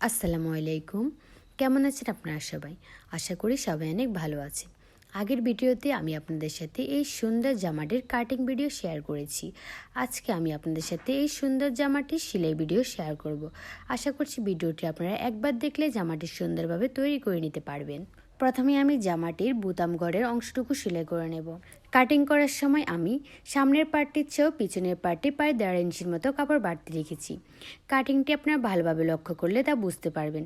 আসসালামু আলাইকুম। কেমন আছেন আপনারা সবাই? আশা করি সবাই অনেক ভালো আছেন। আগের ভিডিওতে আমি আপনাদের সাথে এই সুন্দর জামাটির কাটিং ভিডিও শেয়ার করেছি। আজকে আমি আপনাদের সাথে এই সুন্দর জামাটির সেলাই ভিডিও শেয়ার করব। আশা করছি ভিডিওটি আপনারা একবার দেখলে জামাটি সুন্দরভাবে তৈরি করে নিতে পারবেন। প্রথমে আমি জামাটির বুতাম গড়ের অংশটুকু সেলাই করে নেব। কাটিং করার সময় আমি সামনের পার্টটির চেয়েও পিছনের পার্টটি প্রায় দেড় ইঞ্চির মতো কাপড় বাড়তি রেখেছি। কাটিংটি আপনারা ভালোভাবে লক্ষ্য করলে তা বুঝতে পারবেন।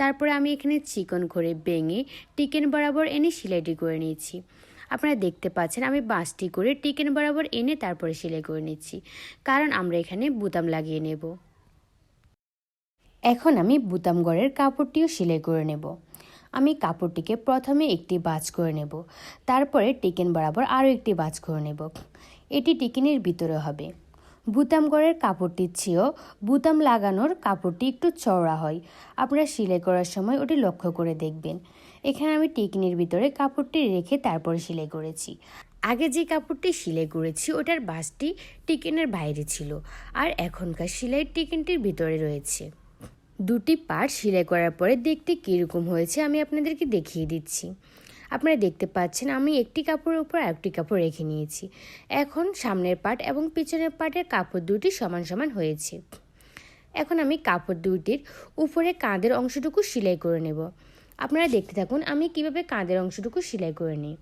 তারপরে আমি এখানে চিকন করে বেঙে টিকেন বরাবর এনে সেলাইটি করে নিয়েছি। আপনারা দেখতে পাচ্ছেন আমি বাঁশটি করে টিকেন বরাবর এনে তারপরে সেলাই করে নিচ্ছি, কারণ আমরা এখানে বুতাম লাগিয়ে নেব। এখন আমি বুতাম গড়ের কাপড়টিও সেলাই করে নেব। আমি কাপড়টিকে প্রথমে একটি বাজ করে নেব, তারপরে টিকেন বরাবর আরও একটি বাজ করে নেব। এটি টিকেনের ভিতরে হবে। বুতাম গড়ের কাপড়টির চেয়েও বুতাম লাগানোর কাপড়টি একটু চওড়া হয়। আপনারা সেলাই করার সময় ওটি লক্ষ্য করে দেখবেন। এখানে আমি টিকিনের ভিতরে কাপড়টি রেখে তারপরে সেলাই করেছি। আগে যে কাপড়টি সেলাই করেছি, ওটার বাসটি টিকেনের বাইরে ছিল, আর এখনকার সেলাই টিকেনটির ভিতরে রয়েছে। দুটি পার্ট সেলাই করার পরে দেখতে কীরকম হয়েছে আমি আপনাদেরকে দেখিয়ে দিচ্ছি। আপনারা দেখতে পাচ্ছেন আমি একটি কাপড়ের উপর আরেকটি কাপড় রেখে নিয়েছি। এখন সামনের পার্ট এবং পিছনের পার্টের কাপড় দুটি সমান সমান হয়েছে। এখন আমি কাপড় দুটির উপরে কাঁধের অংশটুকু সেলাই করে নেব। আপনারা দেখতে থাকুন আমি কীভাবে কাঁধের অংশটুকু সেলাই করে নিই।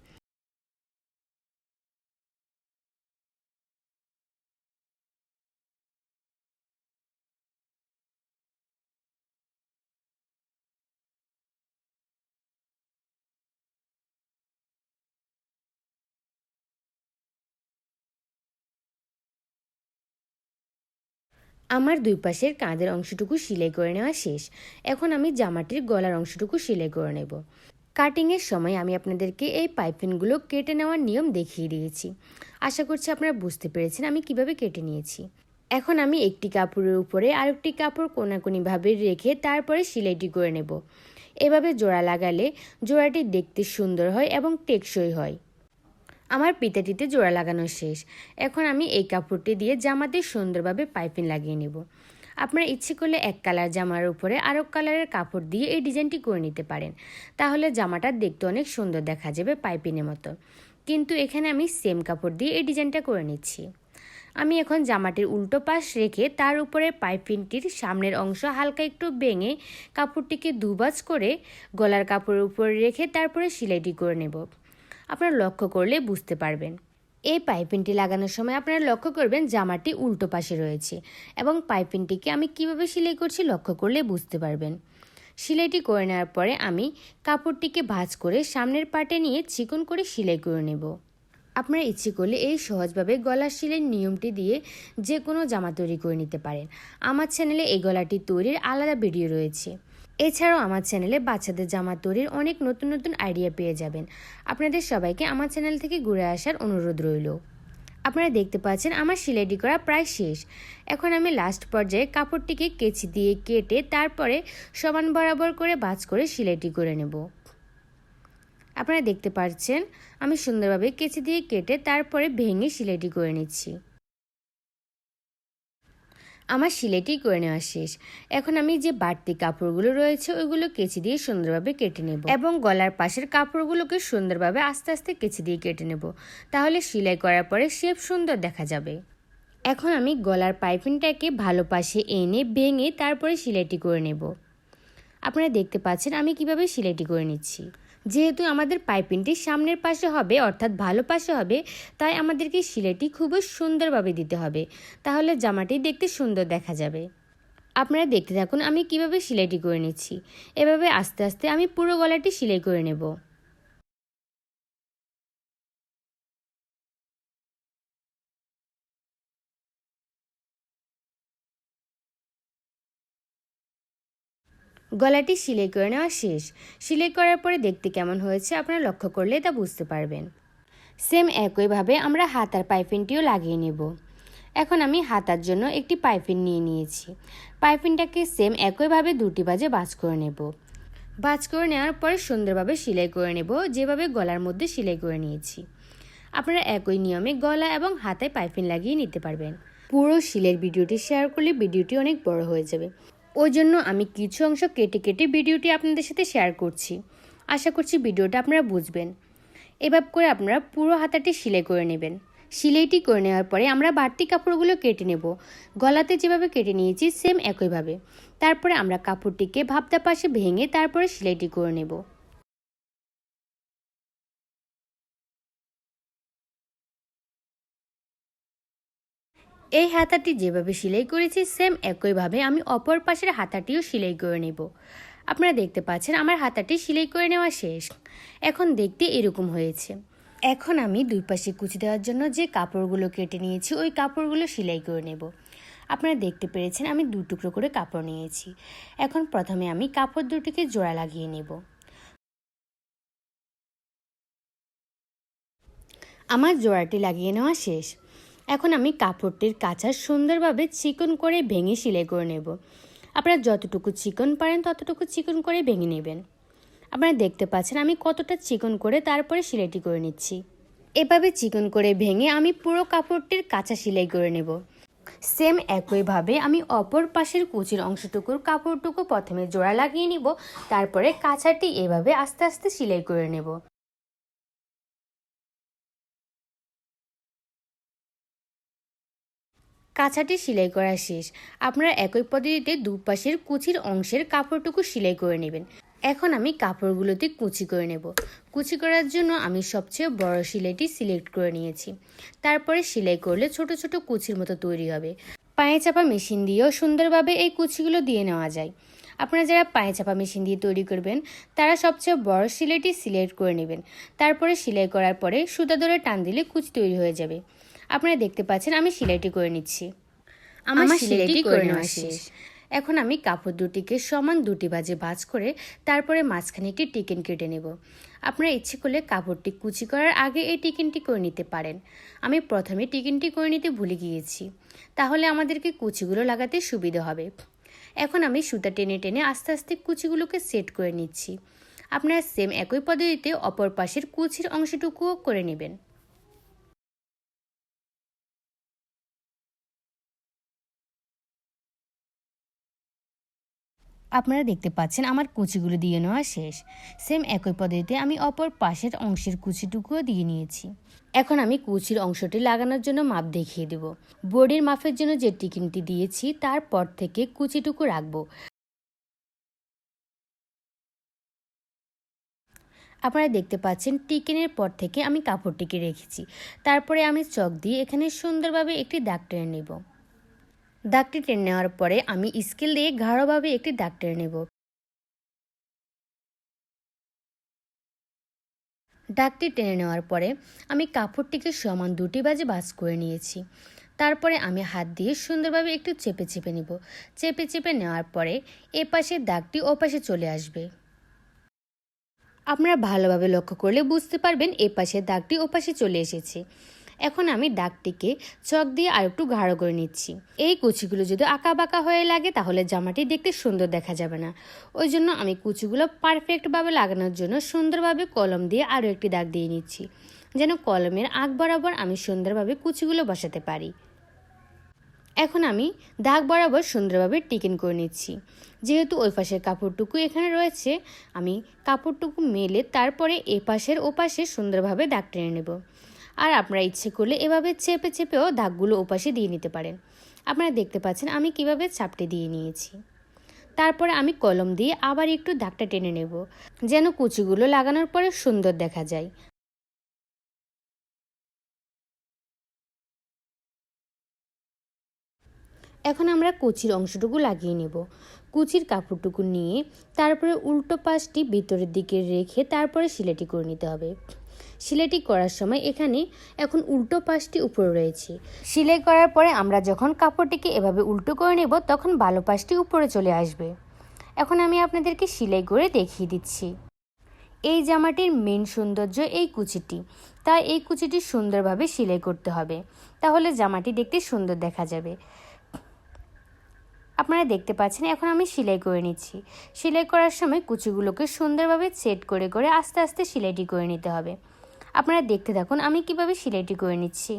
আমার দুই পাশের কাঁধের অংশটুকু সেলাই করে নেওয়া শেষ। এখন আমি জামাটির গলার অংশটুকু সেলাই করে নেব। কাটিংয়ের সময় আমি আপনাদেরকে এই পাইপিনগুলো কেটে নেওয়ার নিয়ম দেখিয়ে দিয়েছি। আশা করছি আপনারা বুঝতে পেরেছেন আমি কীভাবে কেটে নিয়েছি। এখন আমি একটি কাপড়ের উপরে আরেকটি কাপড় কোনাকুনিভাবে রেখে তারপরে সেলাইটি করে নেব। এভাবে জোড়া লাগালে জোড়াটি দেখতে সুন্দর হয় এবং টেকসই হয়। আমার পিতাটিতে জোড়া লাগানো শেষ। এখন আমি এই কাপড়টি দিয়ে জামাতে সুন্দরভাবে পাইপিং লাগিয়ে নেব। আপনারা ইচ্ছে করলে এক কালার জামার উপরে আরও কালারের কাপড় দিয়ে এই ডিজাইনটি করে নিতে পারেন। তাহলে জামাটা দেখতে অনেক সুন্দর দেখা যাবে পাইপিনের মতো। কিন্তু এখানে আমি সেম কাপড় দিয়ে এই ডিজাইনটা করে নিচ্ছি। আমি এখন জামাটির উল্টো পাশ রেখে তার উপরে পাইপিংটির সামনের অংশ হালকা একটু ভেঙে কাপড়টিকে দুবাজ করে গলার কাপড়ের উপরে রেখে তারপরে সেলাইটি করে নেব। আপনারা লক্ষ্য করলে বুঝতে পারবেন। এই পাইপিংটি লাগানোর সময় আপনারা লক্ষ্য করবেন জামাটি উল্টো পাশে রয়েছে এবং পাইপিংটিকে আমি কীভাবে সেলাই করছি লক্ষ্য করলে বুঝতে পারবেন। সেলাইটি করে নেওয়ার পরে আমি কাপড়টিকে ভাঁজ করে সামনের পাটে নিয়ে চিকন করে সেলাই করে নেব। আপনারা ইচ্ছে করলে এই সহজভাবে গলার সেলাইয়ের নিয়মটি দিয়ে যে কোনো জামা তৈরি করে নিতে পারেন। আমার চ্যানেলে এই গলাটি তৈরির আলাদা ভিডিও রয়েছে। এছাড়াও আমার চ্যানেলে বাচ্চাদের জামা তৈরির অনেক নতুন নতুন আইডিয়া পেয়ে যাবেন। আপনাদের সবাইকে আমার চ্যানেল থেকে ঘুরে আসার অনুরোধ রইল। আপনারা দেখতে পাচ্ছেন আমার সেলাইটি করা প্রায় শেষ। এখন আমি লাস্ট পর্যায়ে কাপড়টিকে কেচি দিয়ে কেটে তারপরে সমান বরাবর করে বাজ করে সেলাইটি করে নেব। আপনারা দেখতে পাচ্ছেন আমি সুন্দরভাবে কেচি দিয়ে কেটে তারপরে ভেঙে সেলাইটি করে নিচ্ছি। আমার সিলেটি করে নেওয়া শেষ। এখন আমি যে বাড়তি কাপড়গুলো রয়েছে, ওইগুলো কেচি দিয়ে সুন্দরভাবে কেটে নেব এবং গলার পাশের কাপড়গুলোকে সুন্দরভাবে আস্তে আস্তে কেচি দিয়ে কেটে নেব। তাহলে সেলাই করার পরে শেপ সুন্দর দেখা যাবে। এখন আমি গলার পাইপিংটাকে ভালো পাশে এনে ভেঙে তারপরে সেলাইটি করে নেব। আপনারা দেখতে পাচ্ছেন আমি কীভাবে সেলাইটি করে নিচ্ছি। যেহেতু আমাদের পাইপিংটি সামনের পাশে হবে, অর্থাৎ ভালো পাশে হবে, তাই আমাদেরকে সিলাইটি খুবই সুন্দরভাবে দিতে হবে। তাহলে জামাটি দেখতে সুন্দর দেখা যাবে। আপনারা দেখতে থাকুন আমি কীভাবে সেলাইটি করে নিচ্ছি। এভাবে আস্তে আস্তে আমি পুরো গলাটি সেলাই করে নেব। গলাটি সিলাই করে নেওয়া শেষ। সিলাই করার পরে দেখতে কেমন হয়েছে আপনারা লক্ষ্য করলে তা বুঝতে পারবেন। সেম একইভাবে আমরা হাতার পাইপিনটিও লাগিয়ে নেব। এখন আমি হাতার জন্য একটি পাইপিন নিয়ে নিয়েছি। পাইপিনটাকে সেম একইভাবে দুটি বাজে বাজ করে নেব। বাজ করে নেওয়ার পরে সুন্দরভাবে সেলাই করে নেব, যেভাবে গলার মধ্যে সেলাই করে নিয়েছি। আপনারা একই নিয়মে গলা এবং হাতে পাইপিন লাগিয়ে নিতে পারবেন। পুরো শিলের ভিডিওটি শেয়ার করলে ভিডিওটি অনেক বড় হয়ে যাবে। ওই জন্য আমি কিছু অংশ কেটে কেটে ভিডিওটি আপনাদের সাথে শেয়ার করছি। আশা করছি ভিডিওটা আপনারা বুঝবেন। এভাবে করে আপনারা পুরো হাতাটি সেলাই করে নেবেন। সেলাইটি করে নেওয়ার পরে আমরা বাড়তি কাপড়গুলো কেটে নেব। গলাতে যেভাবে কেটে নিয়েছি সেম একইভাবে। তারপরে আমরা কাপড়টিকে ভাবতা পাশে ভেঙে তারপরে সেলাইটি করে নেব। এই হাতাটি যেভাবে সেলাই করেছি সেম একইভাবে আমি অপর পাশের হাতাটিও সেলাই করে নেব। আপনারা দেখতে পাচ্ছেন আমার হাতাটি সেলাই করে নেওয়া শেষ। এখন দেখতে এরকম হয়েছে। এখন আমি দুই পাশে কুচি দেওয়ার জন্য যে কাপড়গুলো কেটে নিয়েছি, ওই কাপড়গুলো সেলাই করে নেব। আপনারা দেখতে পেরেছেন আমি দু টুকরো করে কাপড় নিয়েছি। এখন প্রথমে আমি কাপড় দুটিকে জোড়া লাগিয়ে নেব। আমার জোড়াটি লাগিয়ে নেওয়া শেষ। এখন আমি কাপড়টির কাঁচা সুন্দরভাবে চিকন করে ভেঙে সেলাই করে নেব। আপনারা যতটুকু চিকন পারেন, ততটুকু চিকন করে ভেঙে নেবেন। আপনারা দেখতে পাচ্ছেন আমি কতটা চিকন করে তারপরে সেলাইটি করে নিচ্ছি। এভাবে চিকন করে ভেঙে আমি পুরো কাপড়টির কাঁচা সেলাই করে নেব। সেম একইভাবে আমি অপর পাশের কুচির অংশটুকুর কাপড়টুকু প্রথমে জোড়া লাগিয়ে নিব, তারপরে কাঁচাটি এভাবে আস্তে আস্তে সেলাই করে নেব। কাঁচাটি সেলাই করা শেষ। আপনারা একই পদ্ধতিতে দুপাশের কুচির অংশের কাপড়টুকু সেলাই করে নেবেন। এখন আমি কাপড়গুলোতে কুচি করে নেব। কুচি করার জন্য আমি সবচেয়ে বড় সেলাইটি সিলেক্ট করে নিয়েছি। তারপরে সেলাই করলে ছোট ছোট কুচির মতো তৈরি হবে। পায়ে চাপা মেশিন দিয়েও সুন্দরভাবে এই কুচিগুলো দিয়ে নেওয়া যায়। আপনারা যারা পায়ে চাপা মেশিন দিয়ে তৈরি করবেন, তারা সবচেয়ে বড় সিলাইটি সিলেক্ট করে নেবেন। তারপরে সেলাই করার পরে সুতা ধরে টান দিলে কুচি তৈরি হয়ে যাবে। আপনারা দেখতে পাচ্ছেন আমি সেলাইটি করে নিচ্ছি। আমার সেলাইটি করে নেওয়া শেষ। এখন আমি কাপড় দুটিকে সমান দুটি বাজে ভাঁজ করে তারপরে মাঝখানে একটি টিকেন কেটে নেব। আপনারা ইচ্ছে করলে কাপড়টি কুচি করার আগে এই টিকেনটি করে নিতে পারেন। আমি প্রথমে টিকেনটি করে নিতে ভুলে গিয়েছি। তাহলে আমাদেরকে কুচিগুলো লাগাতে সুবিধা হবে। এখন আমি সুতা টেনে টেনে আস্তে আস্তে কুচিগুলোকে সেট করে নিচ্ছি। আপনারা সেম একই পদ্ধতিতে অপর পাশের কুচির অংশটুকুও করে নেবেন। আপনারা দেখতে পাচ্ছেন আমার কুচিগুলো দিয়ে নেওয়া শেষ। সেম একই পদ্ধতিতে আমি অপর পাশের অংশের কুচিটুকুও দিয়ে নিয়েছি। এখন আমি কুচির অংশটি লাগানোর জন্য মাপ দেখিয়ে দেব। বোর্ডের মাপের জন্য যে টিকিনটি দিয়েছি, তারপর থেকে কুচিটুকু রাখব। আপনারা দেখতে পাচ্ছেন টিকেনের পর থেকে আমি কাপড়টিকে রেখেছি। তারপরে আমি চক দিয়ে এখানে সুন্দরভাবে একটি দাগ টেনে নেব। দাগটি টেনে নেওয়ার পরে আমি স্কেল দিয়ে গাঢ়ভাবে একটি দাগ টেনে নেব। দাগটি টেনে নেওয়ার পরে আমি কাপড়টিকে সমান দুটি বাজে বাস করে নিয়েছি। তারপরে আমি হাত দিয়ে সুন্দরভাবে একটু চেপে চেপে নিব। চেপে চেপে নেওয়ার পরে এ পাশে দাগটি ও পাশে চলে আসবে। আপনারা ভালোভাবে লক্ষ্য করলে বুঝতে পারবেন এ পাশে দাগটি ও পাশে চলে এসেছে। এখন আমি দাগটিকে চক দিয়ে আর একটু গাঢ় করে নিচ্ছি। এই কুচিগুলো যদি আঁকা বাঁকা হয়ে লাগে, তাহলে জামাটি দেখতে সুন্দর দেখা যাবে না। ওই জন্য আমি কুচিগুলো পারফেক্টভাবে লাগানোর জন্য সুন্দরভাবে কলম দিয়ে আরও একটি দাগ দিয়ে নিচ্ছি, যেন কলমের আগ বরাবর আমি সুন্দরভাবে কুচিগুলো বসাতে পারি। এখন আমি দাগ বরাবর সুন্দরভাবে টিকিন করে নিচ্ছি। যেহেতু ওই পাশের কাপড়টুকু এখানে রয়েছে, আমি কাপড়টুকু মেলে তারপরে এ পাশের ও পাশে সুন্দরভাবে দাগ টেনে নেব। আর আপনারা ইচ্ছে করলে এভাবে চেপে চেপেও দাগগুলো ওপাশে দিয়ে নিতে পারেন। আপনারা দেখতে পাচ্ছেন আমি কীভাবে চাপটে দিয়ে নিয়েছি। তারপরে আমি কলম দিয়ে আবার একটু দাগটা টেনে নেব, যেন কুচিগুলো লাগানোর পরে সুন্দর দেখা যায়। এখন আমরা কুচির অংশটুকু লাগিয়ে নেব। কুচির কাপড়টুকু নিয়ে তারপরে উল্টো পাশটি ভিতরের দিকে রেখে তারপরে সিলেটি করে নিতে হবে। সিলাইটি করার সময় এখানে এখন উল্টো পাশটি উপরে রয়েছে। সেলাই করার পরে আমরা যখন কাপড়টিকে এভাবে উল্টো করে নেব, তখন ভালো পাশটি উপরে চলে আসবে। এখন আমি আপনাদেরকে সেলাই করে দেখিয়ে দিচ্ছি। এই জামাটির মেন সৌন্দর্য এই কুচিটি। তাই এই কুচিটি সুন্দরভাবে সেলাই করতে হবে। তাহলে জামাটি দেখতে সুন্দর দেখা যাবে। আপনারা দেখতে পাচ্ছেন, এখন আমি সেলাই করে নিচ্ছি। সেলাই করার সময় কুচিগুলোকে সুন্দরভাবে সেট করে করে আস্তে আস্তে সেলাইটি করে নিতে হবে। আপনারা দেখতে থাকুন, আমি কীভাবে সেলাইটি করে নিচ্ছি।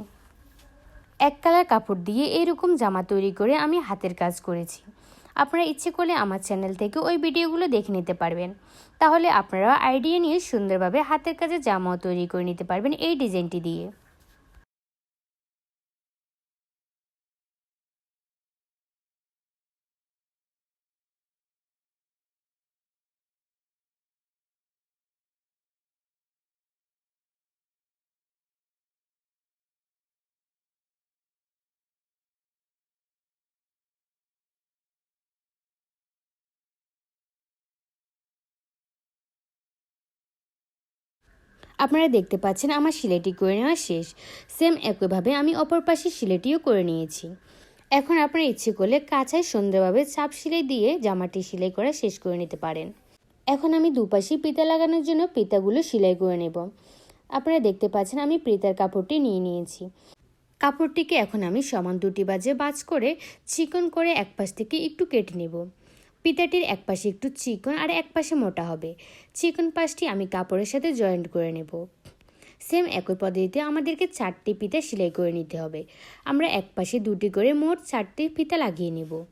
এক কালার কাপড় দিয়ে এরকম জামা তৈরি করে আমি হাতের কাজ করেছি। আপনারা ইচ্ছে করলে আমার চ্যানেল থেকে ওই ভিডিওগুলো দেখে নিতে পারবেন। তাহলে আপনারা আইডিয়া নিয়ে সুন্দরভাবে হাতের কাজে জামাও তৈরি করে নিতে পারবেন এই ডিজাইনটি দিয়ে। আপনারা দেখতে পাচ্ছেন আমার সিলাইটি করে নেওয়া শেষ। সেম একইভাবে আমি অপর পাশে সিলাইটিও করে নিয়েছি। এখন আপনারা ইচ্ছে করলে কাঁচায় সুন্দরভাবে চাপ সিলাই দিয়ে জামাটি সেলাই করা শেষ করে নিতে পারেন। এখন আমি দুপাশে পিতা লাগানোর জন্য পিতাগুলো সেলাই করে নেব। আপনারা দেখতে পাচ্ছেন আমি পিতার কাপড়টি নিয়ে নিয়েছি। কাপড়টিকে এখন আমি সমান দুটি বাজে বাজ করে চিকন করে এক পাশ থেকে একটু কেটে নেব। পিতাটির এক পাশে একটু চিকন আর এক পাশে মোটা হবে। চিকন পাশটি আমি কাপড়ের সাথে জয়েন্ট করে নেব। সেম একই পদ্ধতিতে আমাদেরকে চারটি পিতা সেলাই করে নিতে হবে। আমরা এক পাশে দুটি করে মোট চারটি পিতা লাগিয়ে নেব।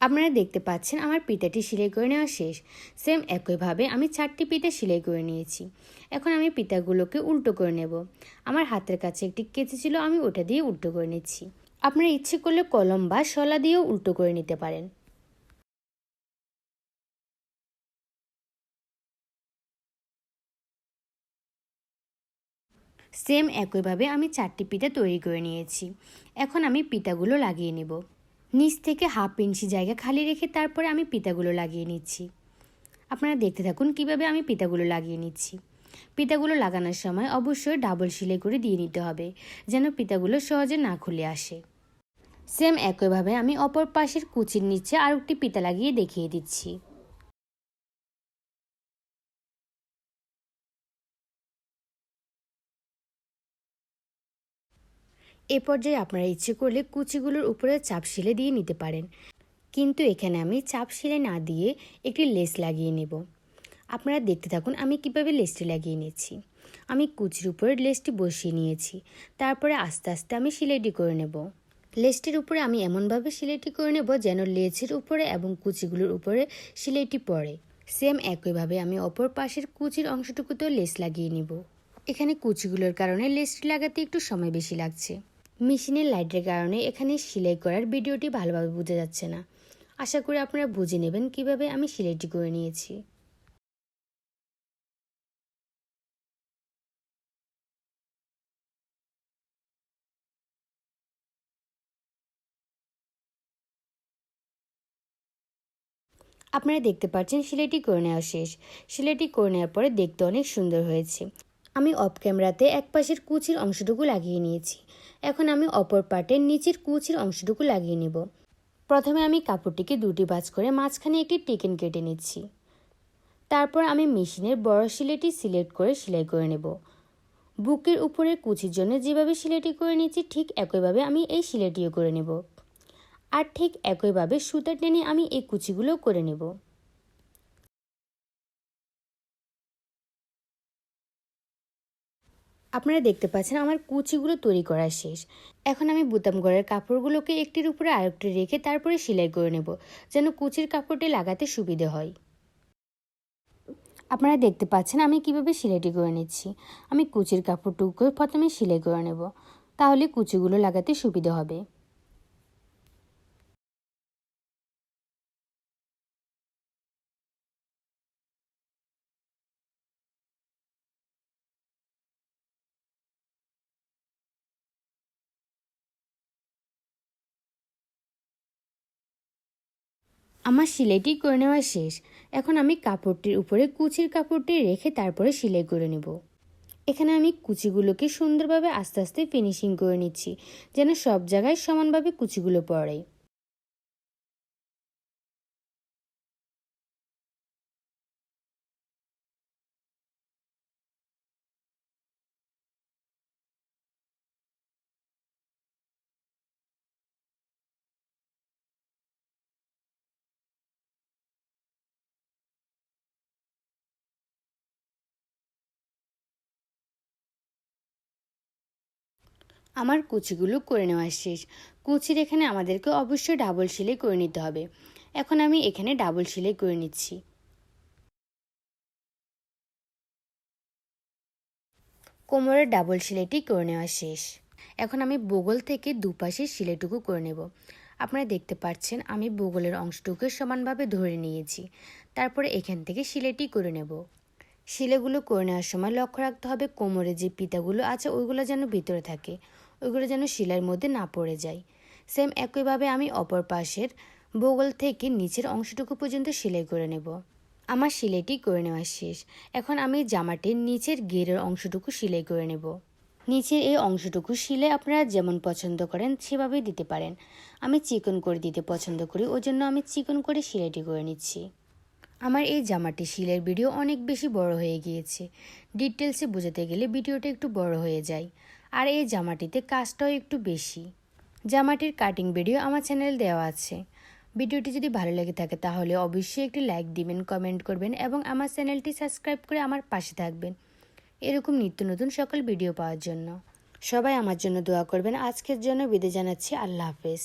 আপনারা দেখতে পাচ্ছেন আমার পিতাটি সেলাই করে নেওয়া শেষ। সেম একইভাবে আমি চারটি পিতা সেলাই করে নিয়েছি। এখন আমি পিতাগুলোকে উল্টো করে নেব। আমার হাতের কাছে একটি কেচি ছিল, আমি ওটা দিয়ে উল্টো করে নিচ্ছি। আপনারা ইচ্ছে করলে কলম বা শলা দিয়েও উল্টো করে নিতে পারেন। সেম একইভাবে আমি চারটি পিতা তৈরি করে নিয়েছি। এখন আমি পিতাগুলো লাগিয়ে নেব। নিচ থেকে হাফ ইঞ্চি জায়গা খালি রেখে তারপরে আমি পিতাগুলো লাগিয়ে নিচ্ছি। আপনারা দেখতে থাকুন কীভাবে আমি পিতাগুলো লাগিয়ে নিচ্ছি। পিতাগুলো লাগানোর সময় অবশ্যই ডাবল সেলাই করে দিয়ে নিতে হবে, যেন পিতাগুলো সহজে না খুলে আসে। সেম একইভাবে আমি অপর পাশের কুচির নিচে আরেকটি পিতা লাগিয়ে দেখিয়ে দিচ্ছি। এ পর্যায়ে আপনারা ইচ্ছে করলে কুচিগুলোর উপরে চাপ সেলে দিয়ে নিতে পারেন। কিন্তু এখানে আমি চাপ সেলে না দিয়ে একটি লেস লাগিয়ে নেব। আপনারা দেখতে থাকুন আমি কীভাবে লেসটি লাগিয়ে নিয়েছি আমি কুচির উপরে লেসটি বসিয়ে নিয়েছি। তারপরে আস্তে আস্তে আমি সেলাইটি করে নেব। লেসটির উপরে আমি এমনভাবে সেলাইটি করে নেব যেন লেজের উপরে এবং কুচিগুলোর উপরে সেলাইটি পড়ে। সেম একইভাবে আমি অপর পাশের কুচির অংশটুকুতেও লেস লাগিয়ে নেব। এখানে কুচিগুলোর কারণে লেসটি লাগাতে একটু সময় বেশি লাগছে। মেশিনের লাইটের কারণে এখানে সেলাই করার ভিডিওটি ভালোভাবে বোঝা যাচ্ছে না। আশা করি আপনারা বুঝে নেবেন কীভাবে আমি সেলাইটি করে নিয়েছি। আপনারা দেখতে পাচ্ছেন সেলাইটি করে নেওয়া শেষ। সেলাইটি করে নেওয়ার পরে দেখতে অনেক সুন্দর হয়েছে। আমি অফ ক্যামেরাতে এক পাশের কুচির অংশটুকু লাগিয়ে নিয়েছি। এখন আমি অপর পার্টের নিচের কুচির অংশটুকু লাগিয়ে নেব। প্রথমে আমি কাপড়টিকে দুটি বাজ করে মাঝখানে একটি টিকেন কেটে নিচ্ছি। তারপর আমি মেশিনের বড় সিলেটি সিলেক্ট করে সেলাই করে নেব। বুকের উপরের কুচির জন্য যেভাবে সিলেটি করে নিচ্ছি, ঠিক একইভাবে আমি এই সিলেটিও করে নেব। আর ঠিক একইভাবে সুতা টেনে আমি এই কুচিগুলো করে নেব। আপনারা দেখতে পাচ্ছেন আমার কুচিগুলো তৈরি করা শেষ। এখন আমি বুতাম গড়ের কাপড়গুলোকে একটির উপরে আরেকটি রেখে তারপরে সেলাই করে নেব, যেন কুচির কাপড়টি লাগাতে সুবিধে হয়। আপনারা দেখতে পাচ্ছেন আমি কীভাবে সেলাইটি করে নিচ্ছি। আমি কুচির কাপড়টুকু প্রথমে সেলাই করে নেব, তাহলে কুচিগুলো লাগাতে সুবিধে হবে। আমার সেলাইটি করে নেওয়া শেষ। এখন আমি কাপড়টির উপরে কুচির কাপড়টি রেখে তারপরে সেলাই করে নেব। এখানে আমি কুচিগুলোকে সুন্দরভাবে আস্তে আস্তে ফিনিশিং করে নিচ্ছি, যেন সব জায়গায় সমানভাবে কুচিগুলো পড়ে। আমার কুচিগুলো করে নেওয়া শেষ। কুচির এখানে আমাদেরকে অবশ্যই ডাবল সেলাই করে নিতে হবে। এখন আমি এখানে ডাবল সেলাই করে নিচ্ছি। কোমরের ডাবল সেলাইটি করে নেওয়া শেষ। এখন আমি বগল থেকে দুপাশে সেলাইটুকু করে নেব। আপনারা দেখতে পাচ্ছেন, আমি বগলের অংশটুকু সমানভাবে ধরে নিয়েছি। তারপরে এখান থেকে সেলাইটি করে নেব। শিলেগুলো করে নেওয়ার সময় লক্ষ্য রাখতে হবে কোমরে যে পিতাগুলো আছে, ওইগুলো যেন ভিতরে থাকে। ওইগুলো যেন শিলার মধ্যে না পড়ে যায়। সেম একইভাবে আমি অপর পাশের বগল থেকে নিচের অংশটুকু পর্যন্ত সেলাই করে নেব। আমার সেলাইটি করে নেওয়া শেষ। এখন আমি জামাটির নিচের গেরের অংশটুকু সেলাই করে নেব। নিচের এই অংশটুকু শিলে আপনারা যেমন পছন্দ করেন, সেভাবেই দিতে পারেন। আমি চিকন করে দিতে পছন্দ করি ওই জন্য আমি চিকন করে সেলাইটি করে নিচ্ছি। আমার এই জামাটি শিলের ভিডিও অনেক বেশি বড় হয়ে গিয়েছে। ডিটেলসে বোঝাতে গেলে ভিডিওটা একটু বড় হয়ে যায়। আর এই জামাটিতে কাজটাও একটু বেশি। জামাটির কাটিং ভিডিও আমার চ্যানেল দেওয়া আছে। ভিডিওটি যদি ভালো লেগে থাকে তাহলে অবশ্যই একটি লাইক দিবেন কমেন্ট করবেন এবং আমার চ্যানেলটি সাবস্ক্রাইব করে আমার পাশে থাকবেন। এরকম নিত্য নতুন সকল ভিডিও পাওয়ার জন্য। সবাই আমার জন্য দোয়া করবেন। আজকের জন্য বিদে জানাচ্ছি। আল্লাহ হাফেজ।